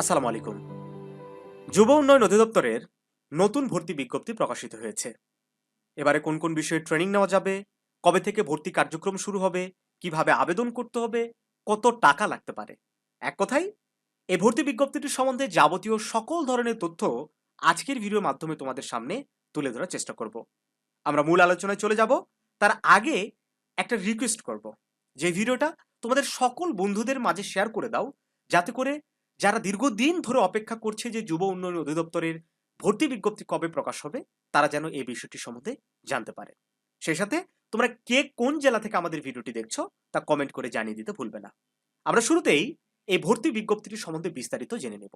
আসসালামু আলাইকুম। যুব উন্নয়ন অধিদপ্তরের নতুন ভর্তি বিজ্ঞপ্তি প্রকাশিত হয়েছে। এবারে কোন কোন বিষয়ে ট্রেনিং নেওয়া যাবে, কবে থেকে ভর্তি কার্যক্রম শুরু হবে, কীভাবে আবেদন করতে হবে, কত টাকা লাগতে পারে? এক কথায় এই ভর্তি বিজ্ঞপ্তিটি সম্বন্ধে যাবতীয় সকল ধরনের তথ্য আজকের ভিডিওর মাধ্যমে তোমাদের সামনে তুলে ধরার চেষ্টা করব। আমরা মূল আলোচনায় চলে যাব, তার আগে একটা রিকোয়েস্ট করব। যে ভিডিওটা তোমাদের সকল বন্ধুদের মাঝে শেয়ার করে দাও, যাতে করে যারা দীর্ঘদিন ধরে অপেক্ষা করছে যে যুব উন্নয়ন অধিদপ্তরের ভর্তি বিজ্ঞপ্তি কবে প্রকাশ হবে, তারা যেন এই বিষয়টি সম্বন্ধে জানতে পারে। সেই সাথে তোমরা কে কোন জেলা থেকে আমাদের ভিডিওটি দেখছ, তা কমেন্ট করে জানিয়ে দিতে ভুলবে না। আমরা শুরুতেই এই ভর্তি বিজ্ঞপ্তিটি সম্বন্ধে বিস্তারিত জেনে নেব।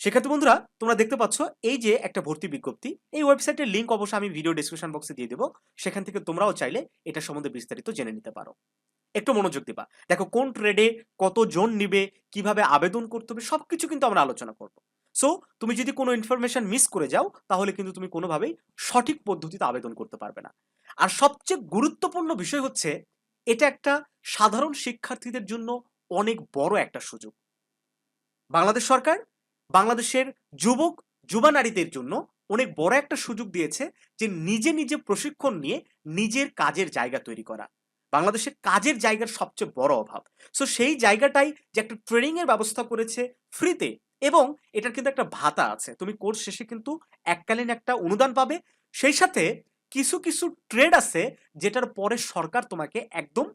সেক্ষেত্রে বন্ধুরা, তোমরা দেখতে পাচ্ছ এই যে একটা ভর্তি বিজ্ঞপ্তি, এই ওয়েবসাইটের লিঙ্ক অবশ্যই আমি ভিডিও ডিসক্রিপশন বক্সে দিয়ে দেবো। সেখান থেকে তোমরাও চাইলে এটা সম্বন্ধে বিস্তারিত জেনে নিতে পারো। একটু মনোযোগ দিবা। দেখো কোন ট্রেডে কত জন নিবে, কীভাবে আবেদন করতে হবে, সবকিছু কিন্তু আমরা আলোচনা করব। সো তুমি যদি কোনো ইনফরমেশন মিস করে যাও, তাহলে কিন্তু তুমি কোনোভাবেই সঠিক পদ্ধতিতে আবেদন করতে পারবে না। আর সবচেয়ে গুরুত্বপূর্ণ বিষয় হচ্ছে, এটা একটা সাধারণ শিক্ষার্থীদের জন্য অনেক বড় একটা সুযোগ। বাংলাদেশ সরকার, বাংলাদেশের যুবক, যুবা নারীদের জন্য অনেক বড় একটা সুযোগ দিয়েছে যে নিজে নিজে প্রশিক্ষণ নিয়ে নিজের কাজের জায়গা তৈরি করা। বাংলাদেশে কাজের জায়গার সবচেয়ে বড় অভাব। সো সেই জায়গাটাই যে একটা ট্রেনিংয়ের ব্যবস্থা করেছে ফ্রিতে এবং এটার কিন্তু একটা ভাতা আছে। তুমি কোর্স শেষে কিন্তু এককালীন একটা অনুদান পাবে। সেই সাথে কিছু কিছু ট্রেড আছে যেটার পরে সরকার তোমাকে একদম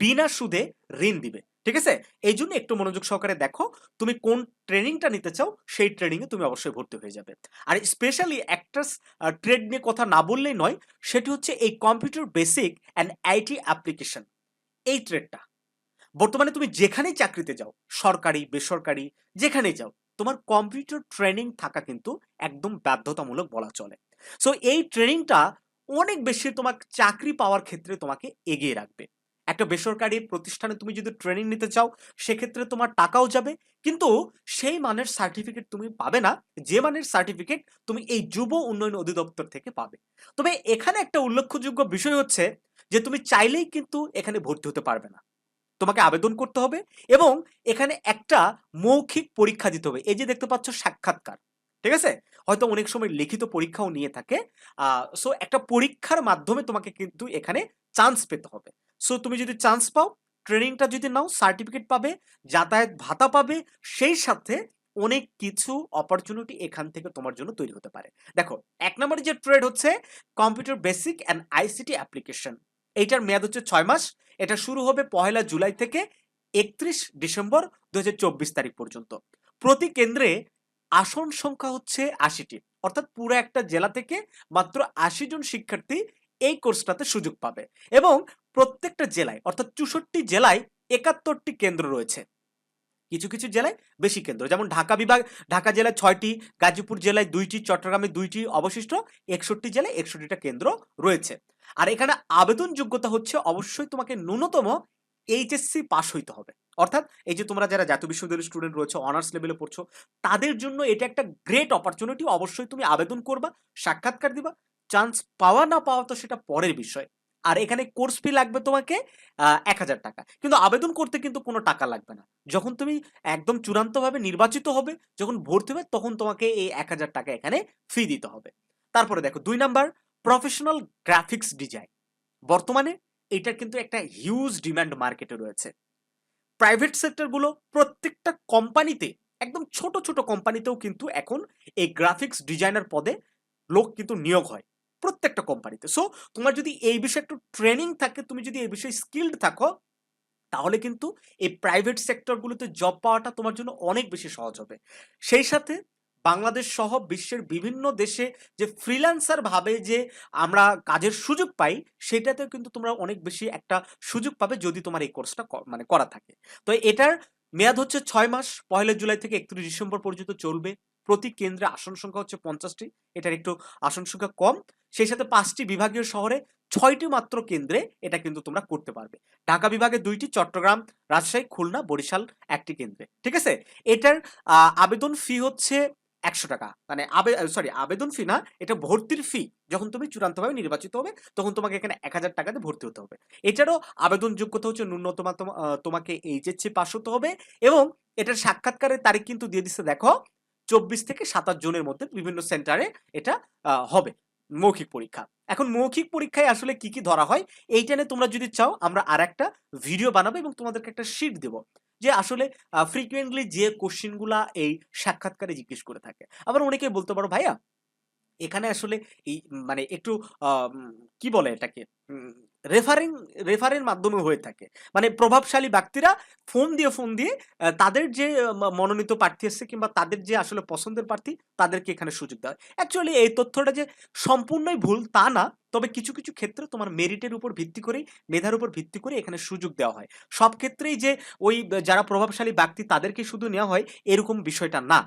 বিনা সুদে ঋণ দিবে। ঠিক আছে? এই জন্য একটু মনোযোগ সহকারে দেখো, তুমি কোন ট্রেনিংটা নিতে চাও, সেই ট্রেনিংয়ে তুমি অবশ্যই ভর্তি হয়ে যাবে। আর স্পেশালি একটা ট্রেড নিয়ে কথা না বললেই নয়, সেটি হচ্ছে এই computer basic and IT application এই ট্রেডটা বর্তমানে তুমি যেখানেই চাকরিতে যাও, সরকারি, বেসরকারি, যেখানেই যাও, তোমার কম্পিউটার ট্রেনিং থাকা কিন্তু একদম বাধ্যতামূলক বলা চলে। সো এই ট্রেনিংটা অনেক বেশি তোমার চাকরি পাওয়ার ক্ষেত্রে তোমাকে এগিয়ে রাখবে। একটা বেসরকারি প্রতিষ্ঠানে তুমি যদি ট্রেনিং নিতে চাও, সেক্ষেত্রে তোমার টাকাও যাবে। কিন্তু সেই মানের সার্টিফিকেট তুমি পাবে না। যে মানের সার্টিফিকেট তুমি এই যুব উন্নয়ন অধিদপ্তর থেকে পাবে। তবে এখানে একটা উল্লেখযোগ্য বিষয় হচ্ছে যে, তুমি চাইলেই কিন্তু এখানে ভর্তি হতে পারবে না। তোমাকে আবেদন করতে হবে এবং এখানে একটা মৌখিক পরীক্ষা দিতে হবে। এই যে দেখতে পাচ্ছ, সাক্ষাৎকার। ঠিক আছে? হয়তো অনেক সময় লিখিত পরীক্ষাও নিয়ে থাকে। সো একটা পরীক্ষার মাধ্যমে তোমাকে কিন্তু এখানে চান্স পেতে হবে। সো তুমি যদি চান্স পাও ট্রেনিংটা যদি নাও সার্টিফিকেট পাবে, যাতায়াত ভাতা পাবে, সেই সাথে অনেক কিছু অপরচুনিটি এখান থেকে তোমার জন্য তৈরি হতে পারে। দেখো, এক নম্বরে যে ট্রেড হচ্ছে computer basic and ICT application এইটার মেয়াদ হচ্ছে ছয় মাস। এটা শুরু হবে পহেলা জুলাই থেকে একত্রিশ ডিসেম্বর দুই হাজার চব্বিশ তারিখ পর্যন্ত। প্রতি কেন্দ্রে আসন সংখ্যা হচ্ছে আশিটি। অর্থাৎ পুরো একটা জেলা থেকে মাত্র আশি জন শিক্ষার্থী এই কোর্সটাতে সুযোগ পাবে। এবং প্রত্যেকটা জেলায়, অর্থাৎ চৌষট্টি জেলায় একাত্তরটি কেন্দ্র রয়েছে। কিছু কিছু জেলায় বেশি কেন্দ্র, যেমন ঢাকা বিভাগ, ঢাকা জেলায় ছয়টি, গাজীপুর জেলায় দুইটি, চট্টগ্রামে দুইটি, অবশিষ্ট একষট্টি জেলায় একষট্টিটা কেন্দ্র রয়েছে। আর এখানে আবেদন যোগ্যতা হচ্ছে অবশ্যই তোমাকে ন্যূনতম এইচএসসি পাস হইতে হবে। অর্থাৎ এই যে তোমরা যারা জাতীয় বিশ্ববিদ্যালয়ের স্টুডেন্ট রয়েছে অনার্স লেভেলে পড়ছো, তাদের জন্য এটা একটা গ্রেট অপরচুনিটি অবশ্যই তুমি আবেদন করবা, সাক্ষাৎকার দিবা চান্স পাওয়া না পাওয়া তো সেটা পরের বিষয়। আর এখানে কোর্স ফি লাগবে তোমাকে এক হাজার টাকা। কিন্তু আবেদন করতে কিন্তু কোনো টাকা লাগবে না। যখন তুমি একদম চূড়ান্তভাবে নির্বাচিত হবে, যখন ভর্তি হবে, তখন তোমাকে এই এক হাজার টাকা এখানে ফি দিতে হবে। তারপরে দেখো, দুই নাম্বার প্রফেশনাল গ্রাফিক্স ডিজাইন বর্তমানে এটার কিন্তু একটা হিউজ ডিমান্ড মার্কেটে রয়েছে। প্রাইভেট সেক্টরগুলো প্রত্যেকটা কোম্পানিতে একদম ছোট ছোট কোম্পানিতেও কিন্তু এখন এই গ্রাফিক্স ডিজাইনার পদে লোক কিন্তু নিয়োগ হয়। প্রত্যেকটা কোম্পানিতে। সো তোমার যদি এই বিষয়ে একটু ট্রেনিং থাকে, তুমি যদি এই বিষয়ে স্কিল্ড থাকো, তাহলে কিন্তু এই প্রাইভেট সেক্টরগুলোতে জব পাওয়াটা তোমার জন্য অনেক বেশি সহজ হবে। সেই সাথে বাংলাদেশ সহ বিশ্বের বিভিন্ন দেশে যে ফ্রিল্যান্সার ভাবে যে আমরা কাজের সুযোগ পাই, সেটাতেও কিন্তু তোমরা অনেক বেশি একটা সুযোগ পাবে যদি তোমার এই কোর্সটা মানে করা থাকে। তো এটার মেয়াদ হচ্ছে ছয় মাস, পয়লা জুলাই থেকে একত্রিশ ডিসেম্বর পর্যন্ত চলবে। প্রতি কেন্দ্রে আসন সংখ্যা হচ্ছে পঞ্চাশটি, এটার একটু আসন সংখ্যা কম। সেই সাথে পাঁচটি বিভাগীয় শহরে ছয়টি মাত্র কেন্দ্রে এটা কিন্তু তোমরা করতে পারবে। ঢাকা বিভাগে দুইটি, চট্টগ্রাম, রাজশাহী, খুলনা, বরিশাল একটি কেন্দ্রে। ঠিক আছে? এটার আবেদন ফি হচ্ছে একশো টাকা। মানে সরি আবেদন ফি না, এটা ভর্তির ফি যখন তুমি চূড়ান্তভাবে নির্বাচিত হবে, তখন তোমাকে এখানে এক হাজার টাকাতে ভর্তি হতে হবে। এছাড়াও আবেদন যোগ্যতা হচ্ছে ন্যূনতম তোমাকে এইচএসসি পাস হতে হবে এবং এটার সাক্ষাৎকারের তারিখ কিন্তু দিয়ে দিচ্ছে, দেখো চব্বিশ থেকে সাতাশ জনের মধ্যে বিভিন্ন সেন্টারে এটা হবে মৌখিক পরীক্ষা। এখন মৌখিক পরীক্ষায় আসলে কি কি ধরা হয়, এইটা নিয়ে তোমরা যদি চাও, আমরা আর একটা ভিডিও বানাবো এবং তোমাদেরকে একটা শিট দেবো যে আসলে ফ্রিকুয়েন্টলি যে কোশ্চেনগুলা এই সাক্ষাৎকারে জিজ্ঞেস করে থাকে। আবার অনেকে বলতে পারো, ভাইয়া, এখানে আসলে এই মানে একটু কি বলে এটাকে? রেফারিং রেফারের মাধ্যমে হয়ে থাকে। মানে প্রভাবশালী ব্যক্তিরা ফোন দিয়ে ফোন দিয়ে তাদের যে মনোনীত প্রার্থী আছে কিংবা তাদের যে আসলে পছন্দের প্রার্থী, তাদেরকে এখানে সুযোগ দেওয়া অ্যাকচুয়ালি এই তথ্যটা যে সম্পূর্ণই ভুল তা না, তবে কিছু কিছু ক্ষেত্রে তোমার মেরিটের উপর ভিত্তি করেই, মেধার উপর ভিত্তি করে এখানে সুযোগ দেওয়া হয়। সব ক্ষেত্রেই যে ওই যারা প্রভাবশালী ব্যক্তি তাদেরকে শুধু নেওয়া হয়, এরকম বিষয়টা না।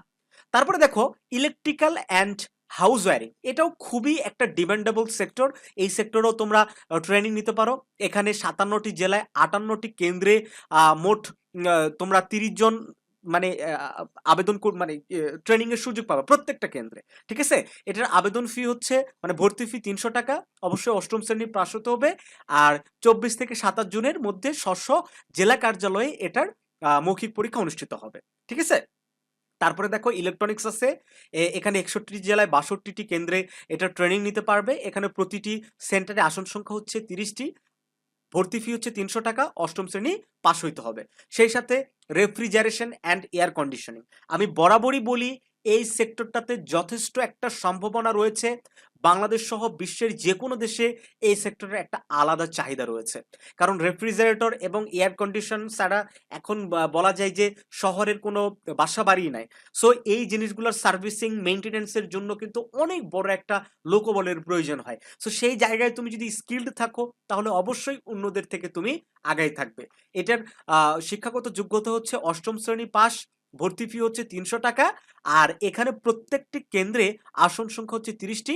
তারপরে দেখো ইলেকট্রিক্যাল অ্যান্ড হাউস ওয়ারিং এটাও খুবই একটা ডিমান্ডেবল সেক্টর এই সেক্টরেও তোমরা ট্রেনিং নিতে পারো। এখানে সাতান্নটি জেলায় আটান্নটি কেন্দ্রে মোট তোমরা তিরিশ জন মানে আবেদন মানে ট্রেনিং এর সুযোগ পাবে প্রত্যেকটা কেন্দ্রে। ঠিক আছে? এটার আবেদন ফি হচ্ছে মানে ভর্তি ফি তিনশো টাকা। অবশ্যই অষ্টম শ্রেণি পাশ হতে হবে। আর চব্বিশ থেকে সাতাশ জুনের মধ্যে স্ব জেলা কার্যালয়ে এটার মৌখিক পরীক্ষা অনুষ্ঠিত হবে। ঠিক আছে? তারপরে দেখো ইলেকট্রনিক্স আছে এখানে একষট্টি জেলায় বাষট্টিটি কেন্দ্রে এটা ট্রেনিং নিতে পারবে। এখানে প্রতিটি সেন্টারে আসন সংখ্যা হচ্ছে তিরিশটি, ভর্তি ফি হচ্ছে তিনশো টাকা, অষ্টম শ্রেণি পাশ হইতে হবে। সেই সাথে রেফ্রিজারেশন অ্যান্ড এয়ার কন্ডিশনিং আমি বরাবরই বলি এই সেক্টরটাতে যথেষ্ট একটা সম্ভাবনা রয়েছে। বাংলাদেশ সহ বিশ্বের যে কোনো দেশে এই সেক্টরের একটা আলাদা চাহিদা রয়েছে। কারণ রেফ্রিজারেটর এবং এয়ার কন্ডিশন ছাড়া এখন বলা যায় যে শহরের কোনো বাসা বাড়ি নাই। সো এই জিনিসগুলোর সার্ভিসিং মেনটেনেন্সের জন্য কিন্তু অনেক বড় একটা লোকবলের প্রয়োজন হয়। সো সেই জায়গায় তুমি যদি স্কিল্ড থাকো, তাহলে অবশ্যই অন্যদের থেকে তুমি আগাই থাকবে। এটার শিক্ষাগত যোগ্যতা হচ্ছে অষ্টম শ্রেণি পাস ভর্তি ফি হচ্ছে তিনশো টাকা আর এখানে প্রত্যেকটি কেন্দ্রে আসন সংখ্যা হচ্ছে তিরিশটি।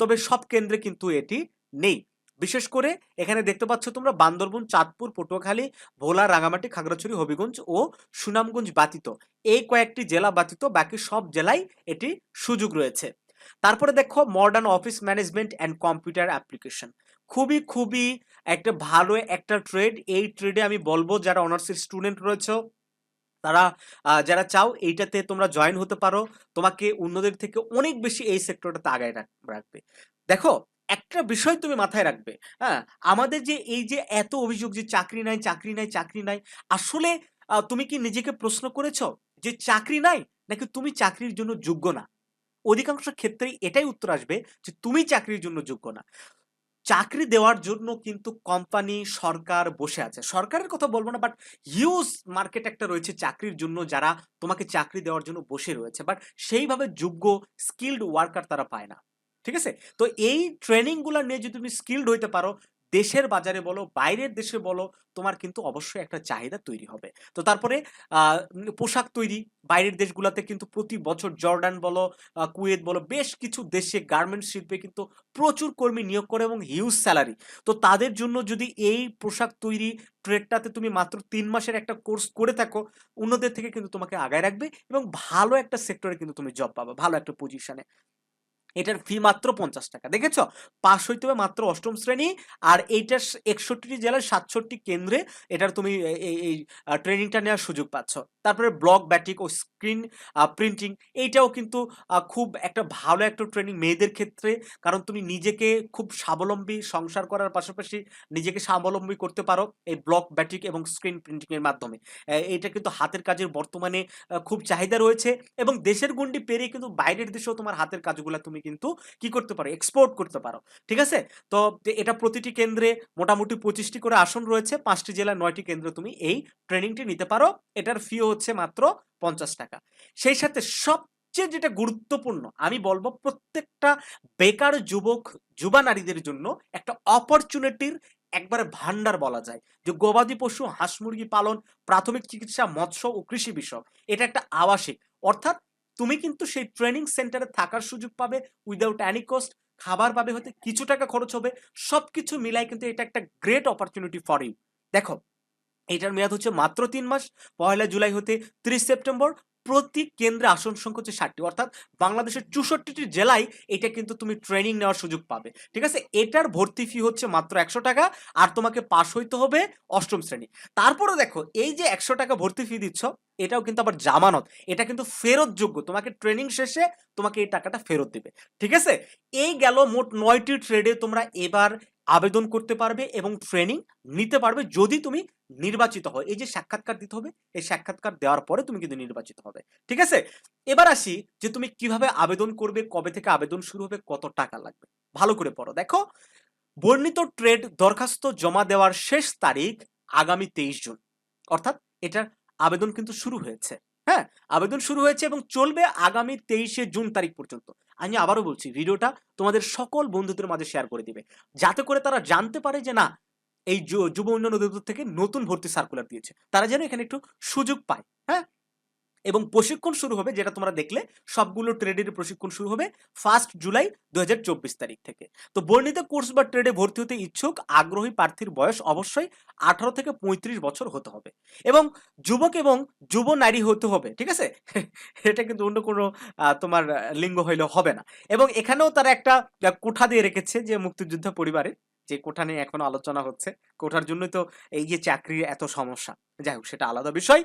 তবে সব কেন্দ্রে কিন্তু এটি নেই। বিশেষ করে এখানে দেখতে পাচ্ছ তোমরা বান্দরবন, চাঁদপুর, পটুয়াখালী, ভোলা, রাঙামাটি, খাগড়াছড়ি, হবিগঞ্জ ও সুনামগঞ্জ ব্যতীত। এই কয়েকটি জেলা ব্যতীত বাকি সব জেলায় এটি সুযোগ রয়েছে। তারপরে দেখো modern office management and computer application খুবই খুবই একটা ভালো একটা ট্রেড এই ট্রেডে আমি বলব যারা অনার্সের স্টুডেন্ট রয়েছে তারা যারা চাও এইটাতে তোমরা জয়েন হতে পারো। তোমাকে অন্যদের থেকে অনেক বেশি এই সেক্টরটাতে আগায় রাখবে। দেখো, একটা বিষয় তুমি মাথায় রাখবে হ্যাঁ? আমাদের যে এই যে এত অভিযোগ যে চাকরি নাই চাকরি নাই চাকরি নাই, আসলে তুমি কি নিজেকে প্রশ্ন করেছ যে চাকরি নাই নাকি তুমি চাকরির জন্য যোগ্য না? অধিকাংশ ক্ষেত্রেই এটাই উত্তর আসবে যে তুমি চাকরির জন্য যোগ্য না। চাকরি দেওয়ার জন্য কিন্তু কোম্পানি সরকার বসে আছে। সরকারের কথা বলব না বাট হিউজ মার্কেট একটা রয়েছে চাকরির জন্য যারা তোমাকে চাকরি দেওয়ার জন্য বসে রয়েছে। বাট সেইভাবে যোগ্য স্কিল্ড ওয়ার্কার তারা পায় না। ঠিক আছে? তো এই ট্রেনিংগুলো নিয়ে যদি তুমি স্কিল্ড হইতে পারো দেশের বাজারে বলো, বাইরের দেশে বলো, তোমার কিন্তু অবশ্যই একটা চাহিদা তৈরি হবে। তো তারপরে পোশাক তৈরি, বাইরের দেশগুলোতে কিন্তু প্রতি বছর জর্ডান বলো কুয়েত বলো, বেশ কিছু দেশে গার্মেন্টস শিল্পে কিন্তু প্রচুর কর্মী নিয়োগ করে এবং হিউজ স্যালারি তো তাদের জন্য যদি এই পোশাক তৈরি ট্রেডটাতে তুমি মাত্র তিন মাসের একটা কোর্স করে থাকো, অন্যদের থেকে কিন্তু তোমাকে আগায় রাখবে এবং ভালো একটা সেক্টরে কিন্তু তুমি জব পাবে, ভালো একটা পজিশনে এটার ফি মাত্র পঞ্চাশ টাকা। দেখেছ? পাস হইতে হবে মাত্র অষ্টম শ্রেণি আর এইটার একষট্টি জেলার সাতষট্টি কেন্দ্রে এটার তুমি এই ট্রেনিংটা নেওয়ার সুযোগ পাচ্ছ। তারপরে ব্লক ব্যাটিক ও স্ক্রিন প্রিন্টিং এইটাও কিন্তু খুব একটা ভালো একটা ট্রেনিং মেয়েদের ক্ষেত্রে। কারণ তুমি নিজেকে খুব স্বাবলম্বী সংসার করার পাশাপাশি নিজেকে স্বাবলম্বী করতে পারো এই ব্লক ব্যাটিক এবং স্ক্রিন প্রিন্টিংয়ের মাধ্যমে। এইটা কিন্তু হাতের কাজের বর্তমানে খুব চাহিদা রয়েছে এবং দেশের গন্ডি পেরিয়ে কিন্তু বাইরের দেশেও তোমার হাতের কাজগুলো তুমি কিন্তু কি করতে পারো? এক্সপোর্ট করতে পারো। ঠিক আছে? তো এটা প্রতিটি কেন্দ্রে মোটামুটি পঁচিশটি করে আসন রয়েছে। পাঁচটি জেলার নয়টি কেন্দ্রে তুমি এই ট্রেনিংটি নিতে পারো। এটার ফি হচ্ছে মাত্র পঞ্চাশ টাকা। সেই সাথে সবচেয়ে যেটা গুরুত্বপূর্ণ, আমি বলব প্রত্যেকটা বেকার যুবক, যুবা নারীদের জন্য একটা অপরচুনিটির একবারে ভান্ডার বলা যায়। যে গবাদি পশু, হাঁস মুরগি পালন, প্রাথমিক চিকিৎসা, মৎস্য ও কৃষি বিষয় এটা একটা আবাসিক। অর্থাৎ তুমি কিন্তু সেই ট্রেনিং সেন্টারে থাকার সুযোগ পাবে উইদাউট অ্যানি কস্ট খাবার পাবে হতে কিছু টাকা খরচ হবে সব কিছু মিলাই কিন্তু এটা একটা গ্রেট অপরচুনিটি ফর ইউ দেখো, এটার মেয়াদ হচ্ছে মাত্র তিন মাস, পয়লা জুলাই হতে ত্রিশ সেপ্টেম্বর প্রতি কেন্দ্রে আসন সংখ্যা হচ্ছে ষাটটি। অর্থাৎ বাংলাদেশের চৌষট্টিটি জেলায় এটা কিন্তু তুমি ট্রেনিং নেওয়ার সুযোগ পাবে। ঠিক আছে? এটার ভর্তি ফি হচ্ছে মাত্র একশো টাকা আর তোমাকে পাশ হইতে হবে অষ্টম শ্রেণি। তারপরে দেখো, এই যে একশো টাকা ভর্তি ফি দিচ্ছ, এটাও কিন্তু আবার জামানত। এটা কিন্তু ফেরতযোগ্য। তোমাকে ট্রেনিং শেষে তোমাকে এই টাকাটা ফেরত দিবে। ঠিক আছে? এই গেল মোট নয়টি ট্রেডে তোমরা এবার আবেদন করতে পারবে এবং ট্রেনিং নিতে পারবে যদি তুমি নির্বাচিত হয়। এই যে সাক্ষাৎকার দিতে হবে, এই সাক্ষাৎকার দেওয়ার পরে তুমি কিন্তু নির্বাচিত হবে। ঠিক আছে? এবার আসি যে তুমি কীভাবে আবেদন করবে, কবে থেকে আবেদন শুরু হবে, কত টাকা লাগবে। ভালো করে পড়ো। দেখো, বর্ণিত ট্রেড দরখাস্ত জমা দেওয়ার শেষ তারিখ আগামী তেইশ জুন। অর্থাৎ এটার আবেদন কিন্তু শুরু হয়েছে। হ্যাঁ? আবেদন শুরু হয়েছে এবং চলবে আগামী তেইশে জুন তারিখ পর্যন্ত। আমি আবারও বলছি, ভিডিওটা তোমাদের সকল বন্ধুদের মাঝে শেয়ার করে দিবে। যাতে করে তারা জানতে পারে যে না এই যুব উন্নয়ন অধিদপ্তর থেকে নতুন ভর্তি সার্কুলার দিয়েছে। তারা যেন এখানে একটু সুযোগ পায় হ্যাঁ? এবং প্রশিক্ষণ শুরু হবে, যেটা তোমরা দেখলে, সবগুলো ট্রেডের প্রশিক্ষণ শুরু হবে ফার্স্ট জুলাই দু তারিখ থেকে। তো বর্ণিত কোর্স বা ট্রেডে ভর্তি হতে ইচ্ছুক, আগ্রহী প্রার্থীর বয়স অবশ্যই আঠারো থেকে পঁয়ত্রিশ বছর হতে হবে। এবং যুবক এবং যুব নারী হতে হবে, ঠিক আছে? এটা কিন্তু অন্য কোনো তোমার লিঙ্গ হইলে হবে না। এবং এখানেও তারা একটা কোঠা দিয়ে রেখেছে যে মুক্তিযোদ্ধা পরিবারে যে কোঠা নিয়ে এখন আলোচনা হচ্ছে, কোঠার জন্যই তো এই যে চাকরির এত সমস্যা। যাই হোক, সেটা আলাদা বিষয়।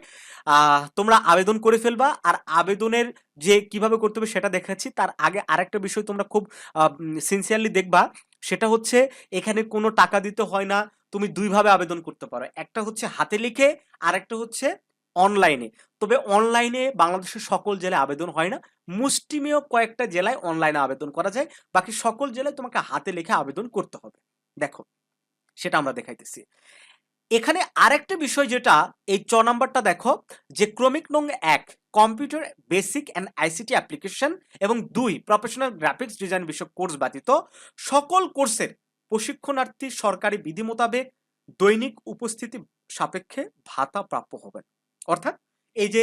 তোমরা আবেদন করে ফেলবা আর আবেদনের যে কীভাবে করতে হবে সেটা দেখাচ্ছি। তার আগে আরেকটা বিষয় তোমরা খুব সিনসিয়ারলি দেখবা। সেটা হচ্ছে এখানে কোনো টাকা দিতে হয় না, তুমি দুইভাবে আবেদন করতে পারো। একটা হচ্ছে হাতে লিখে আর একটা হচ্ছে অনলাইনে তবে অনলাইনে বাংলাদেশের সকল জেলায় আবেদন হয় না। মুষ্টিমেয় কয়েকটা জেলায় অনলাইনে আবেদন করা যায়। বাকি সকল জেলায় তোমাকে হাতে লিখে আবেদন করতে হবে। দেখো, সেটা আমরা দেখাইতেছি। এখানে আরেকটা বিষয় যেটা, এই চ নাম্বারটা দেখো, যে ক্রমিক নং এক, computer basic and ICT application এবং দুই, প্রফেশনাল গ্রাফিক্স ডিজাইন বিষয়ক কোর্স ব্যতীত সকল কোর্সের প্রশিক্ষণার্থী সরকারি বিধি মোতাবেক দৈনিক উপস্থিতি সাপেক্ষে ভাতা প্রাপ্য হবেন। অর্থাৎ এই যে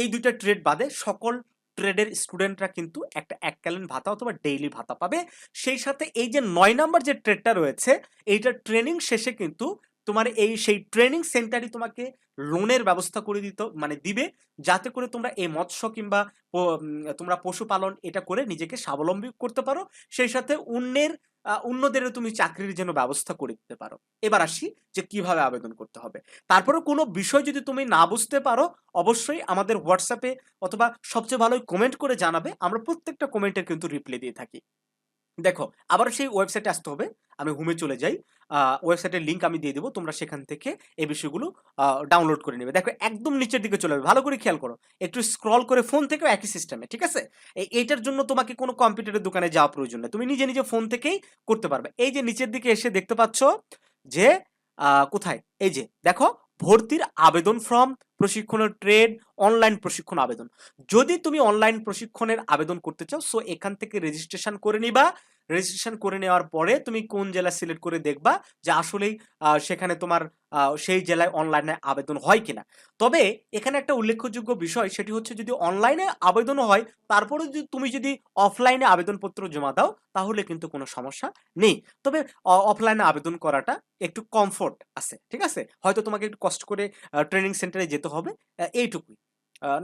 এই দুইটা ট্রেড বাদে সকল ট্রেডের স্টুডেন্টরা কিন্তু একটা এককালীন ভাতা অথবা ডেইলি ভাতা পাবে। সেই সাথে এই যে নয় নাম্বার যে ট্রেডটা রয়েছে এইটা ট্রেনিং শেষে কিন্তু তোমার এই সেই ট্রেনিং সেন্টারই তোমাকে লোনের ব্যবস্থা করে দিত মানে দিবে, যাতে করে তোমরা এই মৎস্য কিংবা তোমরা পশুপালন এটা করে নিজেকে স্বাবলম্বী করতে পারো। সেই সাথে অন্যের অন্যদেরও তুমি চাকরির জন্য ব্যবস্থা করে দিতে পারো। এবার আসি যে কীভাবে আবেদন করতে হবে। তারপরে কোনো বিষয় যদি তুমি না বুঝতে পারো, অবশ্যই আমাদের হোয়াটসঅ্যাপে অথবা সবচেয়ে ভালো কমেন্ট করে জানাবে। আমরা প্রত্যেকটা কমেন্টের কিন্তু রিপ্লাই দিয়ে থাকি। দেখো আবার সেই ওয়েবসাইটে আসতে হবে। আমি হোমে চলে যাই। ওয়েবসাইটের লিঙ্ক আমি দিয়ে দেবো। তোমরা সেখান থেকে এই বিষয়গুলো ডাউনলোড করে নেবে। দেখো, একদম নিচের দিকে চলে যাবে। ভালো করে খেয়াল করো। একটু স্ক্রল করে ফোন থেকেও একই সিস্টেমে ঠিক আছে? এই- এইটার জন্য তোমাকে কোনো কম্পিউটারের দোকানে যাওয়া প্রয়োজন নেই। তুমি নিজে নিজে ফোন থেকেই করতে পারবে। এই যে নিচের দিকে এসে দেখতে পাচ্ছ যে কোথায়? এই যে, দেখো ভর্তির আবেদন ফর্ম, প্রশিক্ষণের ট্রেড অনলাইন প্রশিক্ষণ আবেদন। যদি তুমি অনলাইন প্রশিক্ষণের আবেদন করতে চাও সো এখান থেকে রেজিস্ট্রেশন করে নিবা। রেজিস্ট্রেশন করে নেওয়ার পরে তুমি কোন জেলা সিলেক্ট করে দেখবা যে আসলেই সেখানে তোমার সেই জেলায় অনলাইনে আবেদন হয় কিনা। তবে এখানে একটা উল্লেখযোগ্য বিষয়, সেটি হচ্ছে যদি অনলাইনে আবেদন হয় তারপরে যদি তুমি যদি অফলাইনে আবেদনপত্র জমা দাও, তাহলে কিন্তু কোনো সমস্যা নেই। তবে অফলাইনে আবেদন করাটা একটু কমফোর্ট আছে, ঠিক আছে? হয়তো তোমাকে একটু কষ্ট করে ট্রেনিং সেন্টারে যেতে হবে এইটুকুই।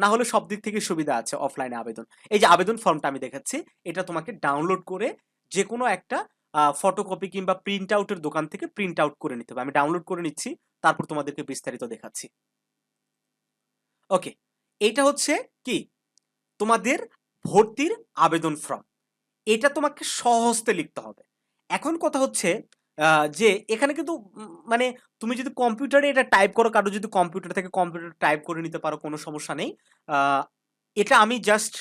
না হলে সব দিক থেকে সুবিধা আছে অফলাইনে আবেদন। এই যে আবেদন ফর্মটা আমি দেখাচ্ছি, এটা তোমাকে ডাউনলোড করে যে কোনো একটা ফটোকপি কিংবা প্রিন্ট আউটের দোকান থেকে প্রিন্ট আউট করে নিতে হবে। আমি ডাউনলোড করে নিচ্ছি, তারপর তোমাদেরকে বিস্তারিত দেখাচ্ছি। ওকে এটা হচ্ছে কি? তোমাদের ভর্তির আবেদন ফর্ম এটা তোমাকে সহজতে লিখতে হবে। এখন কথা হচ্ছে যে এখানে কিন্তু মানে তুমি যদি কম্পিউটারে এটা টাইপ করো, কারও যদি কম্পিউটার থেকে কম্পিউটার টাইপ করে নিতে পারো, কোনো সমস্যা নেই। এটা আমি জাস্ট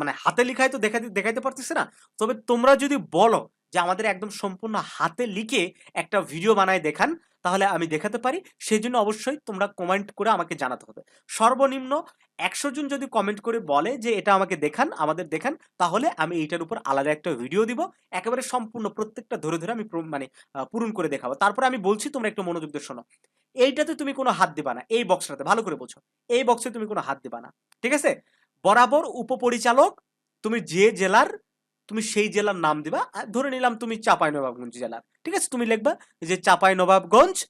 মানে হাতে লিখায় তো দেখাতে দেখাইতে পারতেছি না। তবে তোমরা যদি বলো যে আমাদের একদম সম্পূর্ণ হাতে লিখে একটা ভিডিও বানায় দেখান, তাহলে আমি দেখাতে পারি। সেই জন্য অবশ্যই তোমরা কমেন্ট করে আমাকে জানাতে হবে। সর্বনিম্ন একশো জন যদি কমেন্ট করে বলে যে এটা আমাকে দেখান, আমাদের দেখান, তাহলে আমি এইটার উপর আলাদা একটা ভিডিও দিব। একেবারে সম্পূর্ণ প্রত্যেকটা ধরে ধরে আমি মানে পূরণ করে দেখাবো। তারপরে আমি বলছি, তোমরা একটু মনোযোগ দিয়ে শোনো। এইটাতে তুমি কোনো হাত দিবা না। এই বক্সটাতে ভালো করে বোঝো। এই বক্সে তুমি কোনো হাত দিবা না। ঠিক আছে? বরাবর উপপরিচালক, তুমি যে জেলার, তুমি সেই জেলার নাম দিবা ধরে নিলাম তুমি চাপাই নবাবগঞ্জ জেলার। ঠিক আছে? তুমি লিখবা যে চাপাই নবাবগঞ্জ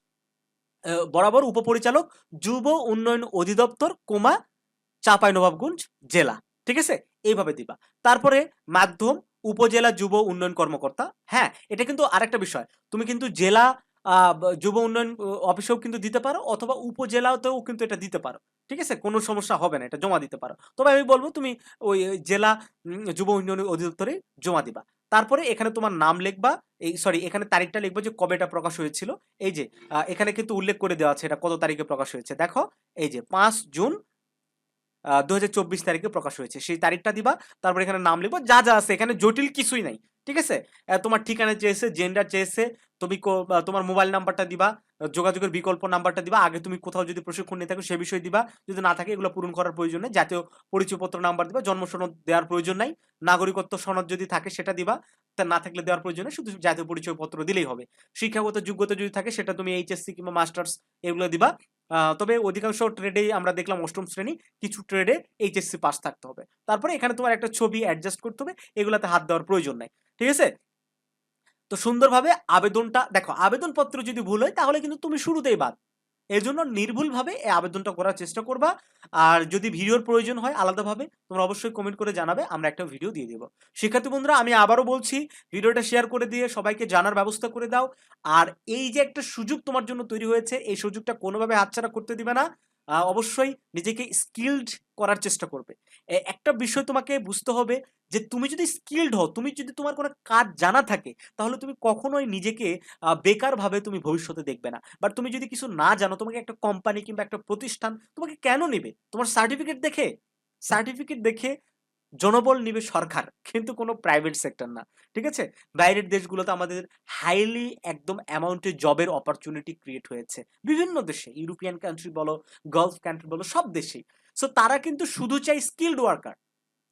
বরাবর উপপরিচালক, যুব উন্নয়ন অধিদপ্তর, কোমা, চাঁপাইনবাবগঞ্জ জেলা। ঠিক আছে? এইভাবে দিবা। তারপরে মাধ্যম, উপজেলা যুব উন্নয়ন কর্মকর্তা। হ্যাঁ এটা কিন্তু আরেকটা বিষয়। তুমি কিন্তু জেলা যুব উন্নয়ন অফিসেও কিন্তু দিতে পারো অথবা উপজেলাতেও কিন্তু এটা দিতে পারো। ঠিক আছে? কোনো সমস্যা হবে না, এটা জমা দিতে পারো। তবে আমি বলব তুমি ওই জেলা যুব উন্নয়ন অধিদপ্তরে জমা দিবা। তারপরে এখানে তোমার নাম লিখবা, এই সরি এখানে তারিখটা লিখবা যে কবে এটা প্রকাশ হয়েছিল। এই যে এখানে কিন্তু উল্লেখ করে দেওয়া আছে এটা কত তারিখে প্রকাশ হয়েছে। দেখো, এই যে পাঁচ জুন দু হাজার চব্বিশ তারিখে প্রকাশ হয়েছে। সেই তারিখটা দিবা, তারপর এখানে নাম লিখব, যা যা আছে। এখানে জটিল কিছুই নাই। ঠিক আছে? তোমার ঠিকানা চেয়েছে জেন্ডার চেয়েছে তুমি তোমার মোবাইল নাম্বারটা দিবা যোগাযোগের বিকল্প নাম্বারটা দিবা, আগে তুমি কোথাও যদি প্রশিক্ষণ নিয়ে থাকো সে বিষয়ে দিবা, যদি না থাকে এগুলো পূরণ করার প্রয়োজন নেই, জাতীয় পরিচয়পত্র নাম্বার দিবা, জন্ম সনদ দেওয়ার প্রয়োজন নাই, নাগরিকত্ব সনদ যদি থাকে সেটা দিবা, তা না থাকলে দেওয়ার প্রয়োজন নেই, শুধু জাতীয় পরিচয়পত্র দিলেই হবে। শিক্ষাগত যোগ্যতা যদি থাকে সেটা তুমি এইচএসসি কিংবা মাস্টার্স এগুলো দিবা তবে অধিকাংশ ট্রেডেই আমরা দেখলাম অষ্টম শ্রেণি, কিছু ট্রেডে এইচএসসি পাস থাকতে হবে। তারপরে এখানে তোমার একটা ছবি অ্যাডজাস্ট করতে হবে, এগুলাতে হাত দেওয়ার প্রয়োজন নাই। ঠিক আছে? তো সুন্দরভাবে আবেদনটা, দেখো, আবেদনপত্র যদি ভুল হয়, তাহলে কিন্তু তুমি শুরুতেই বাদ। এর জন্য নির্ভুলভাবে এই আবেদনটা করার চেষ্টা করবা। আর যদি ভিডিওর প্রয়োজন হয়, আলাদাভাবে, তোমরা অবশ্যই কমেন্ট করে জানাবে, আমরা একটা ভিডিও দিয়ে দেবো। শিক্ষার্থী বন্ধুরা, আমি আবারও বলছি, ভিডিওটা শেয়ার করে দিয়ে সবাইকে জানার ব্যবস্থা করে দাও। আর এই যে একটা সুযোগ তোমার জন্য তৈরি হয়েছে, এই সুযোগটা কোনোভাবে হাতছাড়া করতে দিবে না। অবশ্যই নিজেকে স্কিল্ড করার চেষ্টা করবে। একটা বিষয় তোমাকে বুঝতে হবে যে তুমি যদি স্কিল্ড হও, তুমি যদি তোমার কোনো কাজ জানা থাকে, তাহলে তুমি কখনোই নিজেকে বেকারভাবে তুমি ভবিষ্যতে দেখবে না। বাট তুমি যদি কিছু না জানো, তোমাকে একটা কোম্পানি কিংবা একটা প্রতিষ্ঠান তোমাকে কেন নেবে? তোমার সার্টিফিকেট দেখে? সার্টিফিকেট দেখে জনবল নিবে সরকার, কিন্তু কোনো প্রাইভেট সেক্টর না, ঠিক আছে? বাইরের দেশগুলোতে আমাদের হাইলি একদম অ্যামাউন্টের জবের অপরচুনিটি ক্রিয়েট হয়েছে। বিভিন্ন দেশে ইউরোপিয়ান কান্ট্রি বলো গালফ কান্ট্রি বলো, সব দেশেই। সো তারা কিন্তু শুধু চাই স্কিলড ওয়ার্কার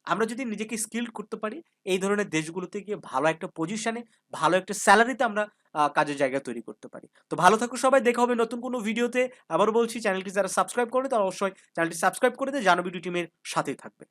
আমরা যদি নিজেকে স্কিল্ড করতে পারি, এই ধরনের দেশগুলোতে গিয়ে ভালো একটা পজিশনে ভালো একটা স্যালারিতে আমরা কাজের জায়গা তৈরি করতে পারি। তো ভালো থাকো সবাই, দেখা হবে নতুন কোনো ভিডিওতে আবার বলছি চ্যানেলটি যারা সাবস্ক্রাইব করে তারা অবশ্যই চ্যানেলটি সাবস্ক্রাইব করে দিয়ে জানবি টিমের সাথেই থাকবে।